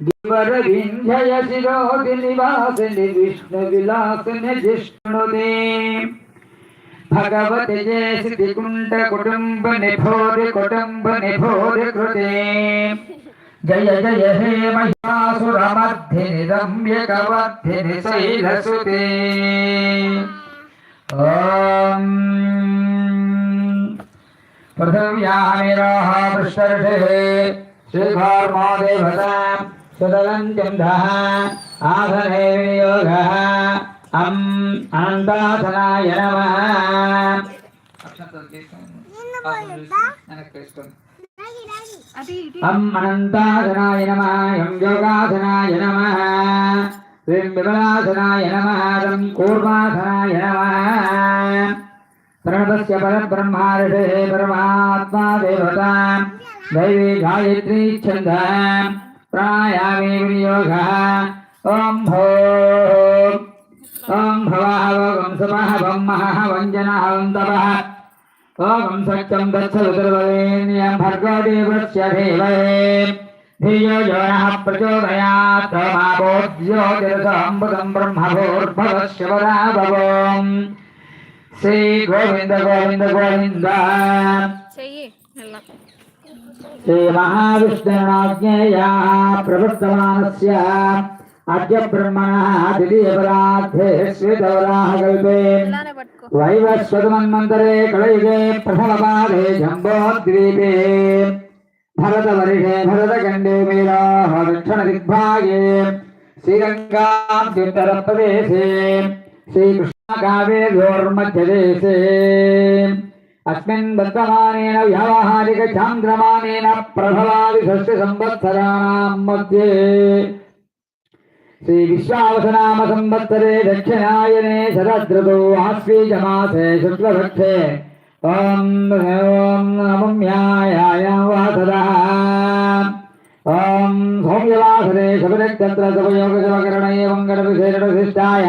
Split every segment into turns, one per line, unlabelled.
निवास विष्णु विलास विष्णुविलासिनि जिष्णुदे भगवति जय सिद्धिकुण्ड कुटुम्ब निभोर कुटुम्ब निभोर कृते जय जय हे महिषासुरमध्यनि रम्य कवध्यनि शैलसुते ॐ पृथिव्यामिरोः पृष्ठर्षे श्रीघर्मो देवताम् सुदलन्त्यन्धः आसने विनियोगः अम् अनन्तासनाय नमः अम् अनन्तासनाय नमः यं योगासनाय नमः ह्रीं विमलासनाय नमः तं कूर्मासनाय नमः प्रणतस्य परब्रह्मा ऋषिः परमात्मा देवता दैवी गायत्री छन्दः प्राणायामे विनियोगः ॐ भो। ॐ भवः वं सुपः वञ्जनः वं ॐ सत्यं तत्सवितुर्वरेण्यं भर्गदेवस्य देवये। धियो यो नः प्रचोदयात् माबोध्योतिरसम्बुदं ब्रह्मभोर्भवस्य वदाभवम् श्रीगोविन्द गोविन्द गोविन्द श्रीमहाविष्णुनाज्ञेया प्रवर्तमानस्य अद्य ब्रह्मणः
द्वितीयपराध्ये श्वेतवराहकल्पे
वैवस्वतमन्वन्तरे कलयुगे प्रथमपादे जम्बोद्वीपे भरतवर्षे भरतखण्डे मीराः दक्षिणदिग्भागे श्रीरङ्गाभ्युत्तरप्रदेशे श्रीकृष्णकाव्ये द्योर्मध्यदेशे अस्मिन् वर्तमानेन व्यावहारिकचान्द्रमानेन प्रभवादिषष्टिसंवत्सराणाम् मध्ये श्रीविश्वावसनामसंवत्सरे दक्षिणायने शरद्रतौ आश्वीजमासे शुक्लवृक्षे ॐ नमम्यायाय वासदः ॐ सौम्यवासरे शबनक्षत्रसुपयोगशवकरण एवं गणविशेषणशिष्टाय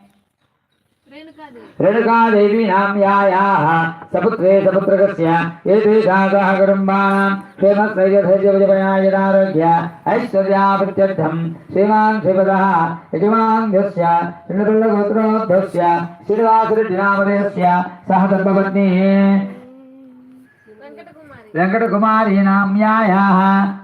रेणुका
देवी नाम्यायाः सपुत्रे सपुत्रकस्य एते सागाः कुटुम्बानां क्षेमस्थैर्यधैर्यवजपयायदारोग्य ऐश्वर्याप्रत्यर्थं श्रीमान् श्रीपदः यजमान्यस्य ऋणतुल्यगोत्रोद्धस्य श्रीवासृतिनामदेयस्य सह
सर्वपत्नीः
वेङ्कटकुमारी नाम्यायाः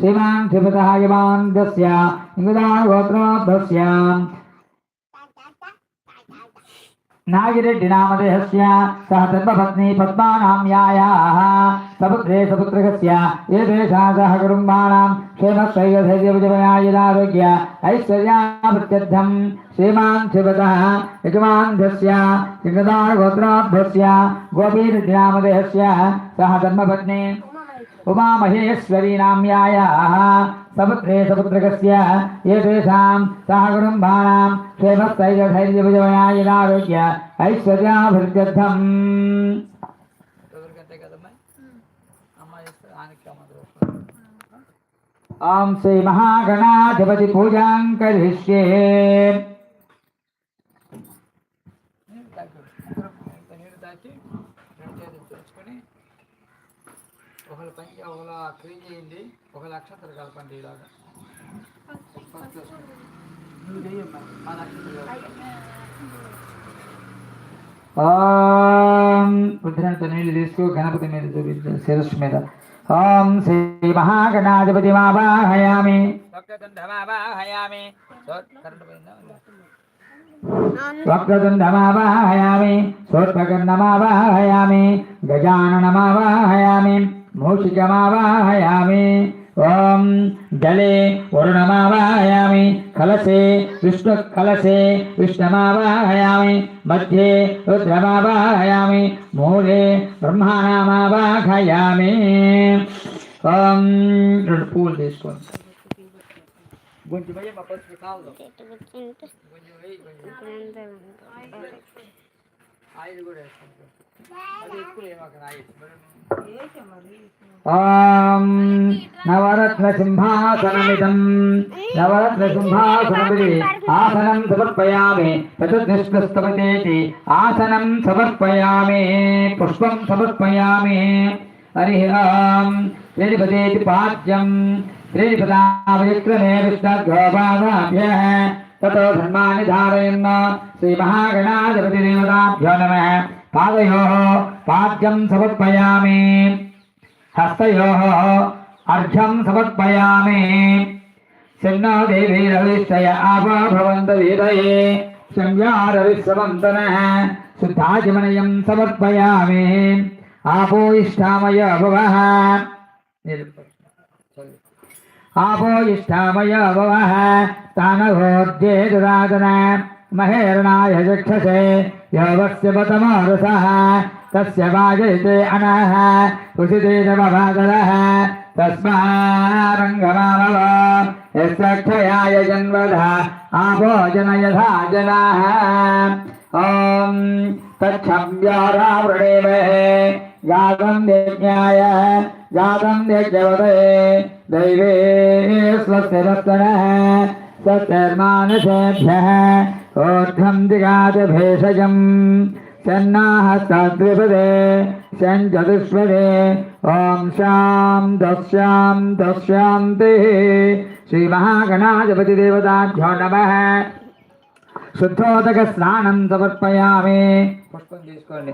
श्रीमान श्रीमान् त्रिपदहायवान् दस्य इङ्गदागोत्रमाब्धस्य नागिरेड्डि नामदेहस्य, सह सर्वपत्नी पद्मानाम्यायाः, सपुत्रे सपुत्रकस्य एतेषां सह कुटुम्बानां क्षेमश्रैकधैर्यविजयायुरारोग्य ऐश्वर्याप्रत्यर्थं श्रीमान् शिवतः यजमान्धस्य इङ्गदागोत्राभ्यस्य गोपीरेड्डि नामदेहस्य, सह धर्मपत्नी उमामहेश्वरी नाम्यायाः समुद्रे समुद्रकस्य एतेषां सहकुटुम्बानां क्षेमस्थैर्यधैर्यभुजवनायनारोग्य ऐश्वर्याभिवृद्ध्यर्थम्। हाँ। ॐ श्रीमहागणाधिपतिपूजां करिष्ये క్లీన్ చేయండి. ఒక లక్ష కలపండి ఇలాగా. ఓం రుద్రంతో నీళ్ళు తీసుకో గణపతి మీద చూపించు శిరస్సు మీద. ఓం శ్రీ మహాగణాధిపతి మావాహయామి. వక్రతుండమావాహయామి. వక్రతుండమావాహయామి సోత్పకర్ణమావాహయామి గజాననమావాహయామి. మూషికమావాహయామి. ఓం జలే వరుణమావాహయామి. కలశే విష్ణు కలశే విష్ణుమావాహయామి. మధ్యే రుద్రమావాహయామి. మూలే బ్రహ్మాణమావాహయామి ఓం రెండు పూలు తీసుకోండి. కొంచెం नवरत्नसिंहासनमिदम्। नवरत्नसिंहासनमिति आसनं समर्पयामि चतुर्निष्कृस्तवतेति आसनं समर्पयामि पुष्पं समर्पयामि। हरिः ओं त्रिपदेति पाद्यं त्रिपदावयक्रमे ततो धर्माणि धारयन् श्रीमहागणाधिपतिदेवताभ्यो नमः। पादयोः पाद्यं समर्पयामि। हस्तयोः अर्घ्यं समर्पयामि। शन्नो देवीरविष्टय आपाभवन्तवीरये संव्यारविश्रवन्तनः शुद्धाजिमनयं समर्पयामि। आपो इष्ठामय भवः। आपो इष्टामय भवः तानघोद्ये ददातन महेरणाय चक्षसे योगस्य पतमोरसः तस्य वाजयते अनः कुशिते च भवादरः तस्मारङ्गमानव यस्य क्षयाय जन्मधः आपो जन यथा जनाः ॐ तच्छव्यारावृणेमहे गातं यज्ञाय गातं यज्ञवते दैवे स्वस्य दत्तनः सत्यर्मानसेभ्यः ऊर्ध्वं दिगात् भेषजम् शन्नाहस्ताद्विपदे शञ्चतुष्पदे ॐ शां दस्यां दस्यान्तिः श्रीमहागणाधिपतिदेवताभ्यो नमः శుద్ధోదక స్నానం సమర్పయామి పుష్పం తీసుకోండి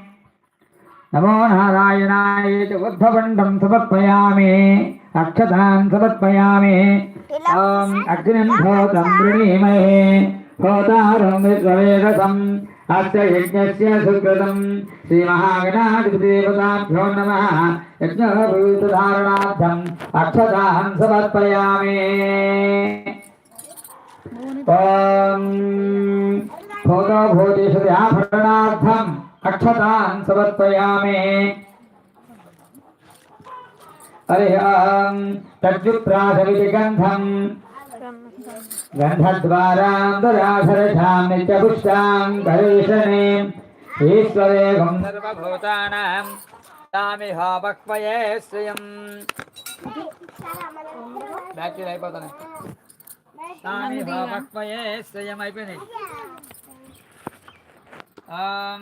నమో నారాయణాయ చ బుద్ధపండం సమర్పయామి అక్షతాన్ సమర్పయామి. ఓం అగ్నిం భోతం వృణీమహే హోతారం విశ్వవేదసం అస్య యజ్ఞస్య సుకృతం. శ్రీమహాగణాధిపతిదేవతాభ్యో నమః. యజ్ఞభూతధారణార్థం అక్షతాన్ సమర్పయామి. ఓం భూతో భూతిషు ఆభరణార్థం అక్షతాన్ సమర్పయామి హరి ఓం తద్విప్రాసవితి గంధం. గంధద్వారాంతరాధరషాం నిత్యపుష్టాం గవేషణే ఈశ్వరేగం సర్వభూతానాం. తామిహ వక్వయే శ్రియం. బ్యాటరీ అయిపోతాయి తామిహ వక్వయే శ్రియం అయిపోయినాయి. ఆం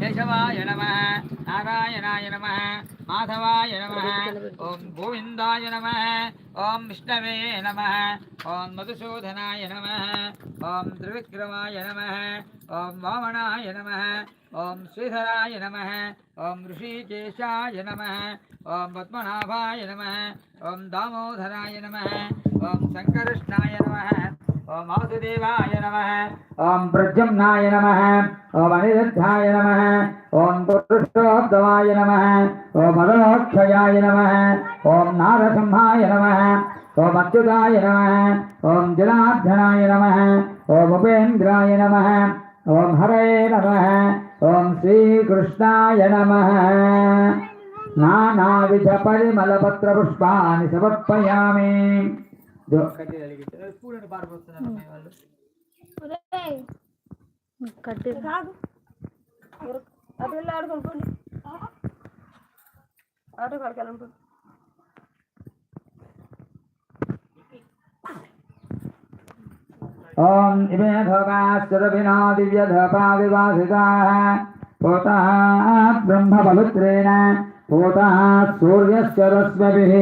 केशवाय
नमः नारायणाय नमः माधवाय नमः ओं गोविंदाय नमः ओं विष्णवे नमः ओं मधुसूदनाय नमः ओं त्रिविक्रमाय नमः ओं वामनाय नमः ओं श्रीधराय नमः ओं ऋषिकेशाय नमः ओं पद्मनाभाय नमः ओं दामोदराय नमः ओं शंकरष्णाय नमः ओम वासुदेवाय नमः ओम प्रद्युम्नाय ओम अनिरुद्धाय नमः ओम पुरुषोत्तमाय नमः ओम अरुणोक्षयाय नमः ओम नारसिंहाय नमः ओम अच्युताय नमः ओम जनार्दनाय नमः ओम उपेन्द्राय नमः ओम हरे नमः ओम श्रीकृष्णाय नमः नानाविधपरिमलपत्रपुष्पाणि समर्पयामि చూడండి బార్ పోతున్నారు మీ వాళ్ళు. ఒరే కట్టి.
రాగు అది ఎల్లడ కొనుకోని ఆటో
కాల్ కలం పో ओम इमे धोगाश्चरभिनो दिव्य धोपा विवासिताः पोतः ब्रह्म बलुत्रेण पोतः सूर्यश्च रश्मिभिः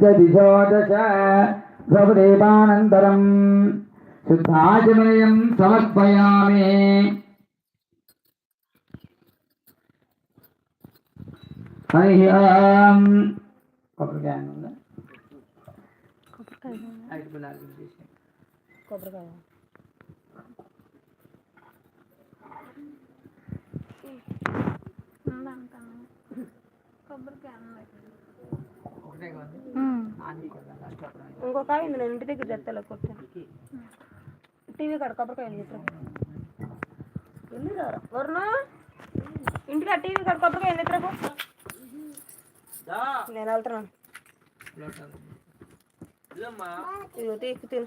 చ దిశో దశ ప్రభుదేవానంతరం శుద్ధాచమనయం సమర్పయామి. హరి ఓం. కొబ్బరికాయ ఉందా? ఐదు గులాబీలు తీసి
కొబ్బరికాయ
కొబ్బరికాయ
ఒకటే ఉంది
ఉమ్.
నాన్న కొద్దాం లాస్ట్ అప్పుడు
ఇంకో కాయ ఉంది నేను ఇంటి దగ్గర చెప్తాను కొట్టాను టీవీ కాడ కొబ్బరికాయ చెప్తాను వెళ్ళి రారా వరుణ? ఇంటికి ఆ టీవీ కాడ కొబ్బరికాయ ఎత్తురకు నేను వెళ్తున్నాను. ఇదిగో తిను.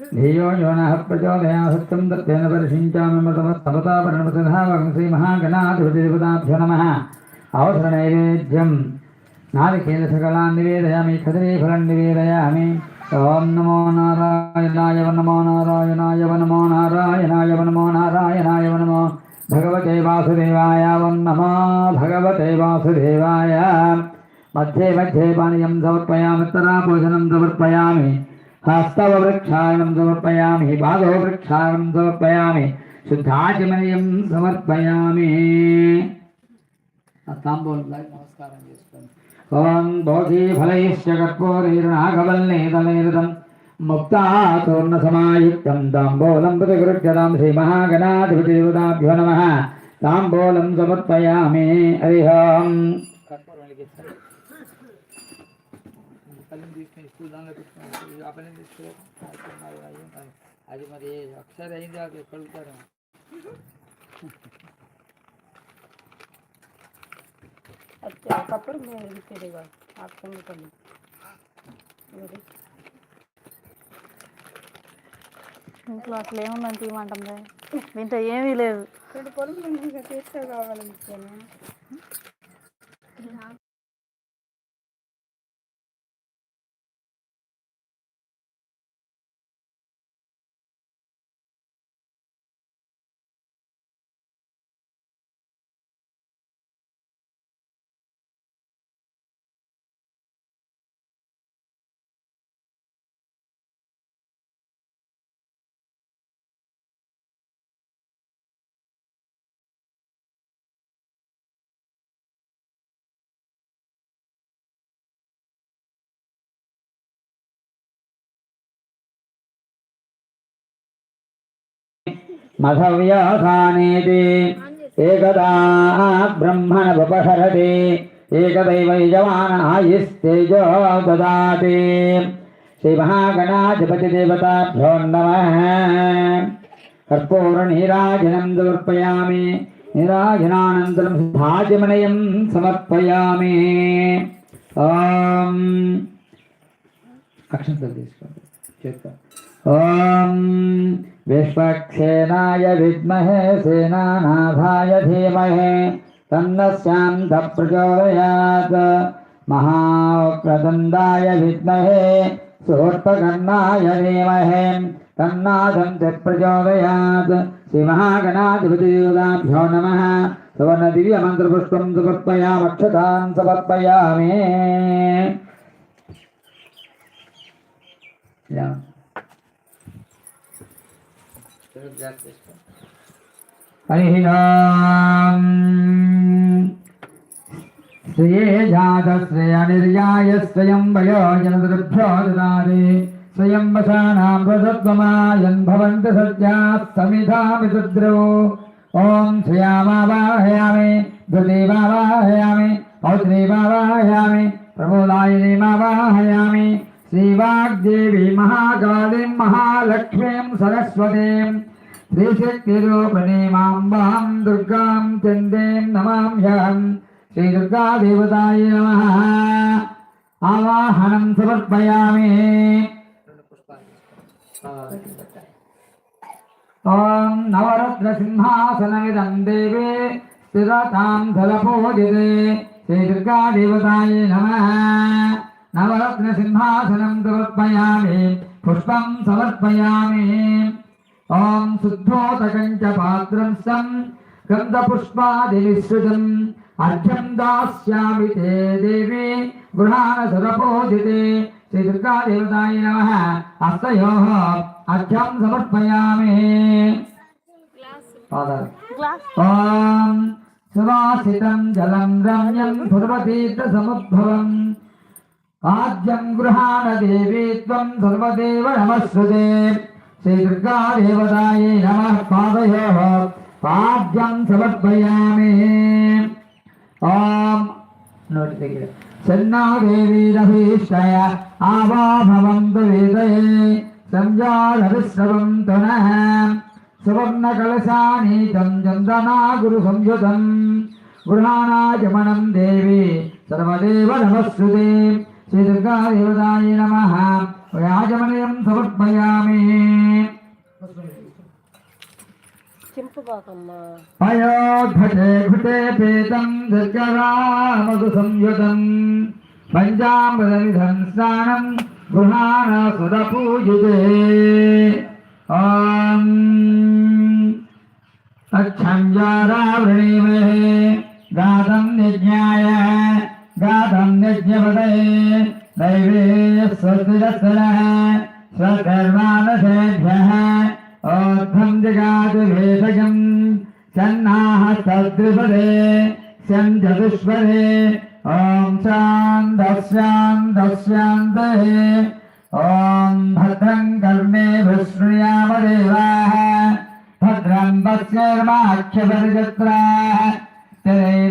ధియో యోనః ప్రచోదయాసత్తం దత్తేన పరిశించామిమృతమత్తమతాపరణమృతధావగం శ్రీమహాగణాధిపతిదేవతాభ్యో నమः అవసరనైవేద్యం నారికేలసకళాన్ నివేదయామి కదరీఫలం నివేదయామి ఓం నమో నారాయణాయ నమో నారాయణాయ నమో నారాయణాయ నమో నారాయణాయ నమో భగవతే వాసుదేవాయ ఓం నమో భగవతే వాసుదేవాయ మధ్యే మధ్యే పానీయం సమర్పయామి తరా భోజనం సమర్పయామి హస్తవ వృక్షాణం సమర్పయామి పాదవ వృక్షాణం సమర్పయామి శుద్ధాచమనయం సమర్పయామి తాంబూలం నమస్కారం చేసుకోండి. ఓం భోగి ఫలైశ్చ కర్పూరైర్నాగవల్నేదనేరుదం ముక్తాతోర్ణ సమాయుక్తం తాంబూలం ప్రతిగృహ్యతాం శ్రీ మహాగణాధిపతిరుదాభ్యో నమ తాంబూలం సమర్పయామి హరి దానిలో పెట్టుకున్నాను ఆ పల్లెం తీసుకున్నారు అది మరి ఒకసారి అయింది అది కలుగుతారు
కప్పుడు మేము ఇచ్చేది ఆ పొంగుతుంది
ఇంట్లో అసలు ఏముందని తీయమంటుంది దీంట్లో ఏమీ లేదు.
రెండు పొలుపులు చేస్తే కావాలి ఇచ్చాను
మధవ్యాసానేతి ఏకదా బ్రహ్మణపహరతి ఏకదైవ యజమాన ఆయుస్తేజో దాతి శ్రీ మహాగణాధిపతి దేవతాభ్యో నమ కర్పూర నీరాజనం సమర్పయామి నిరాజనానంతరం సిద్ధాజమనయం సమర్పయామి ఓం అక్షంతలు తీసుకోండి. చేస్తాను ओम विश्वक्षेनाय विद्महे सेनानाथाय धीमहे तन्नः शान्तः प्रचोदयात् महाप्रदन्दाय विद्महे सोत्पकर्णाय धीमहे तन्नाथं च प्रचोदयात् श्रीमहागणाधिपतियोगाभ्यो नमः। सुवर्णदिव्यमन्त्रपुष्पं वक्षतां समर्पयामि। Yeah. हरिः ओम् श्रिये जातश्रिय निर्याय स्वयं वयो जनदृभ्यो ददाति स्वयं वशानां वसत्वमायन् भवन्ति सज्जाः समिधामि सुद्रौ ॐ श्रियामावाहयामि धृतीमावाहयामि पौत्रीमावाहयामि प्रमोदायिनीमावाहयामि శ్రీవాగ్దేవి మహాకాళీం మహాలక్ష్మీం సరస్వతీం శ్రీశక్తిరూపణీమాంబాం దుర్గాం చందేం నమామ్యాం శ్రీ దుర్గా దేవతాయ నమ. ఆవాహనం సమర్పయామి. ఓం నవరత్న సింహాసనమిదం దేవే స్థిరతాం ధలపూజితే శ్రీ దుర్గా దేవతాయ నమ. नवरत्न नवरत्नसिंहासनं समर्पयामि पुष्पं समर्पयामि। ओम शुद्धोदकं च पात्रं सं गन्धपुष्पादिविसृजम् अर्घ्यं दास्यामि ते देवी दुर्गा श्रीदुर्गादेवताय नमः। अस्तयोः अर्घ्यं समर्पयामि। ॐ सुवासितं जलं रम्यं भगवतीर्थसमुद्भवम् ఆద్యం గృహాణ దేవీ త్వం సర్వదేవ నమస్వదే శ్రీ దుర్గా దేవతాయే నమ పాదయో. పాద్యం సమర్పయామి. ఓం. నోటి దగ్గర. సన్నాదేవీ రభీష్టయ ఆవా భవంతు వేదయే. సంజాలవిశ్రవం తునః సువర్ణకలశానీతం చందనా గురు సంయుతం. గృహాణాచమనం దేవి సర్వదేవ నమస్సుదే నమస్సుతే శ్రీదుర్గాదేవతాయ నమ. యాజమనయం సమర్పయామి. పయోఘటే ఘృతే పీతం దుర్గరామగు సంయుతం. పంచామృతమిధం స్నానం గృహాణ సురపూజితే. ఓం. అక్షంజారావృణీమహే గాతం యజ్ఞాయ. గాతం యజ్ఞపదయే దైవే స్వస్తిరస్వరः స్వకర్మానశేభ్యः ఓర్ధం జగాతు భేషజం సన్నాహ సదృపదే శం చతుష్పదే ఓం శాంత శాంత శాంతే ఓం భద్రం కర్మే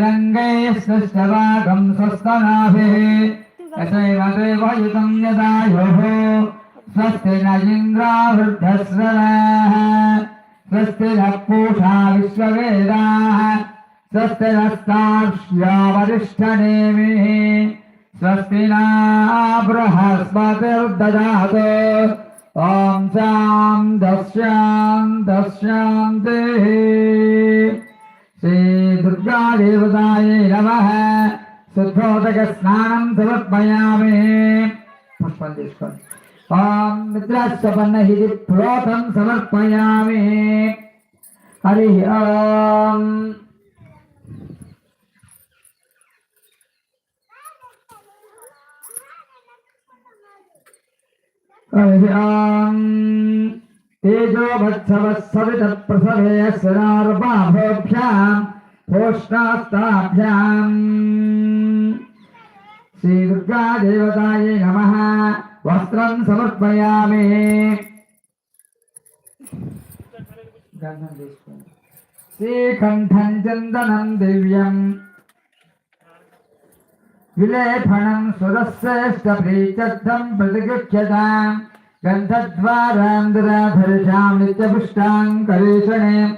रङ्गैस्तवागं स्वस्तनाभिः यथैवदेवयुतं यदायोः स्वस्ति न इन्द्रावृद्धस्वराः स्वस्ति न पूषा विश्ववेदाः, स्वस्ति नस्तार्ष्यावरिष्ठनेमिः स्वस्ति ना बृहस्पतिर्दधातु ॐ शां दस्यां दस्यान्तेः महादेवताय नमः। शुद्धोदकस्नानं समर्पयामि। पुष्पाञ्जलि ॐ निद्राश्चपन्नहिति प्रोतं समर्पयामि। हरिः ओम् तेजो भत्सवः सवितः प्रसभे स्नार्पाभ्याम् होष्णास्ताभ्याम् श्रीदुर्गादेवतायै नमः। वस्त्रं समर्पयामि। श्रीकण्ठं चन्दनं दिव्यम्। विलेफणं सुरश्रेष्ठप्रीत्यर्थं प्रतिगृह्यताम्। गन्धद्वारान्ध्राधर्षां नित्यपुष्टाङ्करेषणे।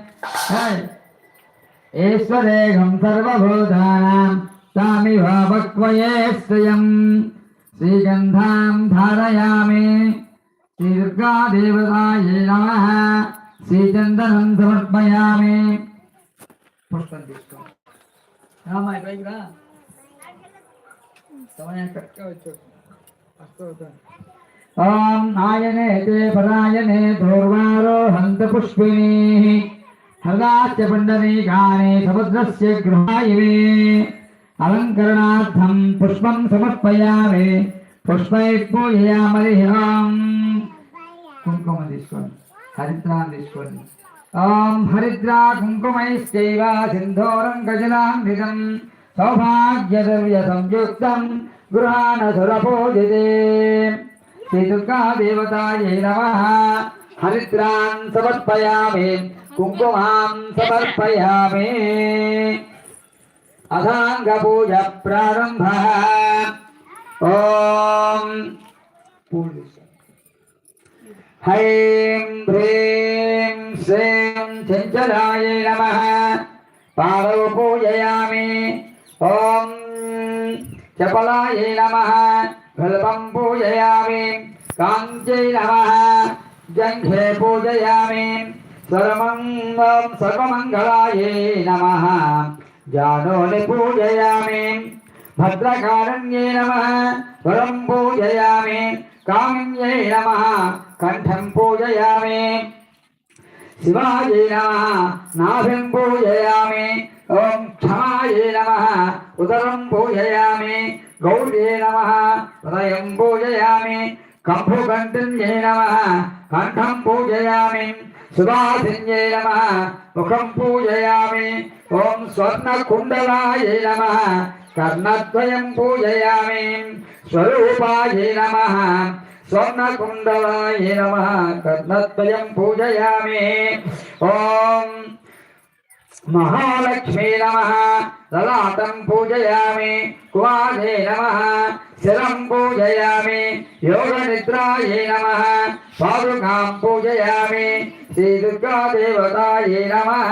ईश्वरेघं सर्वभूतानां तामिव वक्वये श्रियं श्रीगन्धां धारयामि। श्रीदुर्गादेवतायै नमः। श्रीचन्दनं समर्पयामि। ॐ नायने ते परायणे धूर्वारोहन्त पुष्पिणीः పుష్పం తీసుకో రామాయ్ పైకి రా సమయం కరెక్ట్గా వచ్చాడు ఫస్ట్ అలంకరణార్థం పుష్పం సమర్పయామి పుష్పై పూజయామరి ఓం కుంకుమ తీసుకోండి హరిద్రాం తీసుకోండి ఓం హరిద్రా కుంకుమైశ్చైవ సింధూరం గజలాంఘితం సౌభాగ్యద్రవ్య సంయుక్తం గృహాణ సురపూజితే శ్రీదుర్గాదేవతాయై నమః హరిద్రాన్ సమర్పయామి कुङ्कुमां समर्पयामि। अथाङ्गपूजप्रारम्भः। ॐ ह्रीं ह्रीं श्रीं चञ्चलाय नमः। पादौ पूजयामि ॐ चपलाय नमः। गल्पं पूजयामि। काञ्चै नमः। जङ्घे पूजयामि। జంఘే సర్వమంగళం సర్వమంగళాయ నమ జానోని పూజయామి భద్రకారణ్యే నమ వరం పూజయామి కామిన్యై నమ కంఠం పూజయామి శివాయ నమ నాభిం పూజయామి ఓం క్షమాయ నమ ఉదరం పూజయామి గౌర్యే నమ హృదయం పూజయామి కంభుకంఠన్యై నమ కంఠం పూజయామి సుభాసిన్యై నమ. ముఖం పూజయామి. ఓం స్వర్ణకుండలాయ నమ. కర్ణద్వయం పూజయామి. స్వరూపాయ నమ. స్వర్ణకుండలాయ నమ. కర్ణద్వయం పూజయామి. ఓం మహాలక్ష్మీ నమ. లలాటం పూజయామి. కుమారే నమ. శిరం పూజయామి. యోగ నిద్రాయ నమ. పాదుకాం పూజయామి. श्रीदुर्गा देवतायै नमः।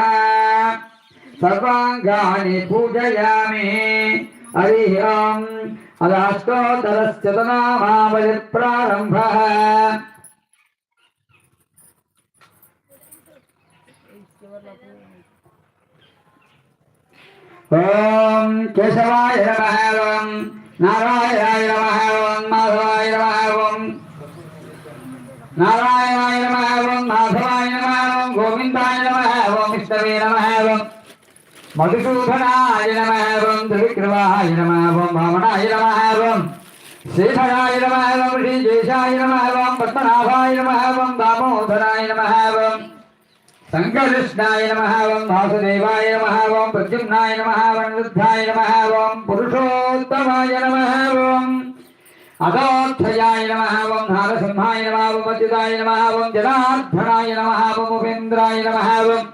सर्वाङ्गानि पूजयामि। हरिः ओम्। अदाष्टोत्तरश्चतनामावलिप्रारम्भः ॐ केशवाय नमः। ॐ नारायणाय नमः। ॐ माधवाय नमः। ॐ నారాయణాయ నమ ఓం మాధవాయ నమ ఓం గోవిందాయ నమ ఓం విష్ణవే నమ ఓం మధుసూదనాయ నమ ఓం త్రివిక్రమాయ నమ ఓం వామనాయ నమ ఓం శ్రీధరాయ నమ ఓం శ్రీజేశాయ నమ ఓం పద్మనాభాయ నమ ఓం దామోదరాయ నమ ఓం సంకృష్ణాయ నమ ఓం వాసుదేవాయ నమ ఓం ప్రద్యుమ్నాయ నమ ఓం వృద్ధాయ నమ ఓం పురుషోత్తమాయ నమ ఓం అగోత్థయాయ నమ ఓం నారసింహాయ నమ ఓం అచ్యుతాయ నమ ఓం జనార్దనాయ నమ ఓం ఉపేంద్రాయ నమ ఓం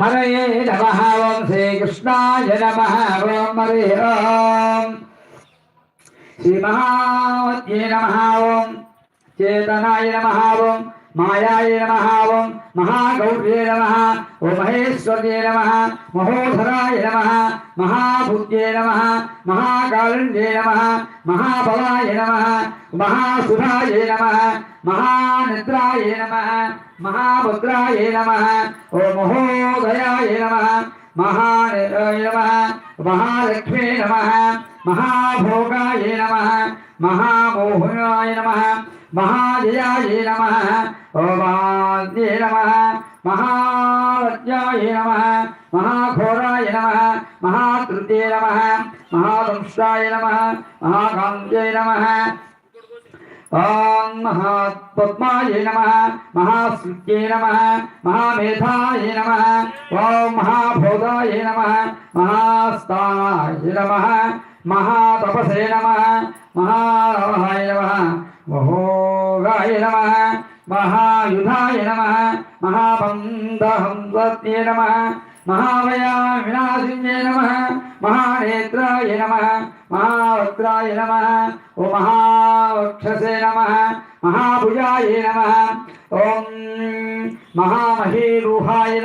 హరయే నమ ఓం శ్రీకృష్ణాయ నమ ఓం హరి ఓం. శ్రీమహావత్యే నమ ఓం చేతనాయ నమ ఓం మాయాయే నమ ఓం మహాగౌర్యే నమ ఓ మహేశ్వర్యే నమ మహోధరాయ నమ మహాభుత్యే నమ మహాకాళిందే నమ మహాబలాయ నమ మహాసుధాయ నమ మహానిద్రాయ నమ మహాభద్రాయ నమ ఓ మహోదయాయ నమ మహానిరాయ నమ మహాలక్ష్మీ నమ మహాభోగాయ నమ మహామోహనాయ నమ మహాజయాయ నమ. ఓమాద్యే నమ. మహావత్యాయ నమ. మహాఘోరాయ నమ. మహాతృత్యే నమ. మహాదంష్టాయ నమ. మహాకాంత్యై నమ. ఓం మహాపద్మాయ నమ. మహాస్మృత్యే నమ. మహామేధాయ నమ. ఓం మహాభోగాయ నమ. మహాస్తాయ నమ. మహాతపసే నమ మహారవహాయ నమ మహోగాయ నమ మహాయుధాయ నమ మహాబంధహంసత్యే నమ మహావయా వినాశిన్యే నమ మహానేత్రాయ నమ మహావక్రాయ నమ ఓ మహావక్షసే నమ మహాభుజాయ నమ ఓం మహామహీరూహాయ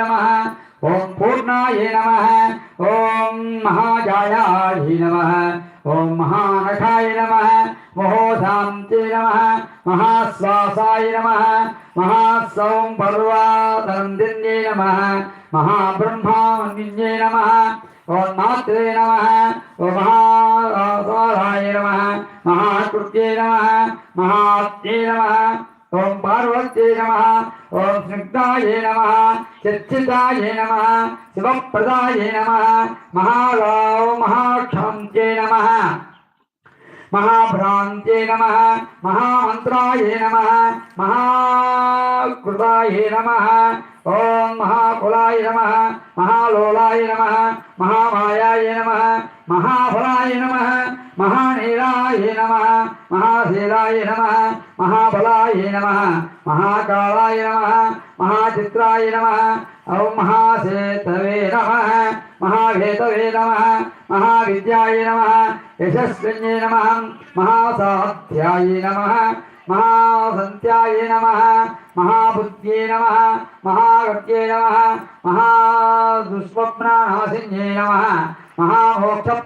ओम पूर्णाये नमः। ओम महाजायाये नमः। ओम महानठाय नमः। महोधान्ते नमः। महाश्वासाय नमः। महासौं पर्वातनन्दिन्ये नमः। महाब्रह्मानन्दिन्ये नमः। ओम मात्रे नमः। ओम महासाराय नमः। महाकृत्ये नमः। महात्ये नमः। ఓం పార్వత్యే నమ. ఓం స్నిగ్ధాయే నమ. చర్చితాయ నమ. శివప్రదాయే నమ. మహారావు మహాక్షాంత్యే నమ. మహాభ్రాంతే నమ. మహామంత్రాయే నమ. మహాకృతాయే నమ. ఓం మహాకులాయ నమ. మహాలోలాయ నమ. మహామాయాయ నమ. మహాఫలాయ నమ మహానీరాయ నమ మహాశీలాయ నమ మహాబలాయ నమ మహాకాళాయ నమ మహాచిత్రాయ నమ ఓం మహాసేతవే నమ మహాభేతవే నమ మహావిద్యాయ నమ యశస్విన్యే నమ మహాసాధ్యాయ నమ మహాసంత్యాయ నమ మహాబుద్ధ్యే నమ మహాగత్యే నమ మహాదుస్వప్నానాశిన్యే నమ महाहोत्र